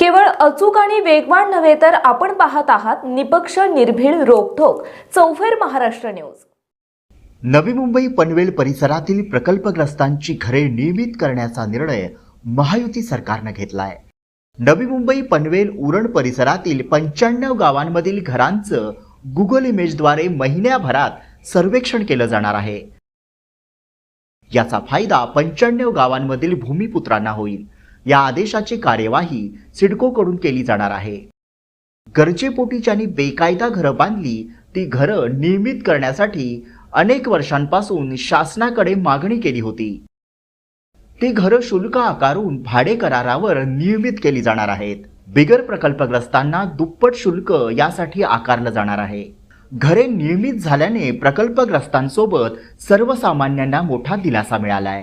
केवळ अचूक आणि वेगवान नव्हे तर आपण पाहत आहात निपक्ष निर्भीड रोखोक चौफेर महाराष्ट्र न्यूज. नवी मुंबई पनवेल परिसरातील प्रकल्पग्रस्तांची घरे नियमित करण्याचा निर्णय महायुती सरकारनं घेतलाय. नवी मुंबई पनवेल उरण परिसरातील पंच्याण्णव गावांमधील घरांचं गुगल इमेजद्वारे महिन्याभरात सर्वेक्षण केलं जाणार आहे. याचा फायदा पंच्याण्णव गावांमधील भूमिपुत्रांना होईल. या आदेशाची कार्यवाही सिडकोकडून केली जाणार आहे. गरजेपोटी ज्यांनी बेकायदा घरं बांधली ती घरं नियमित करण्यासाठी अनेक वर्षांपासून शासनाकडे मागणी केली होती. ती घरं शुल्क आकारून भाडे करारावर नियमित केली जाणार आहेत. बिगर प्रकल्पग्रस्तांना दुप्पट शुल्क यासाठी आकारलं जाणार आहे. घरे नियमित झाल्याने प्रकल्पग्रस्तांसोबत सर्वसामान्यांना मोठा दिलासा मिळालाय.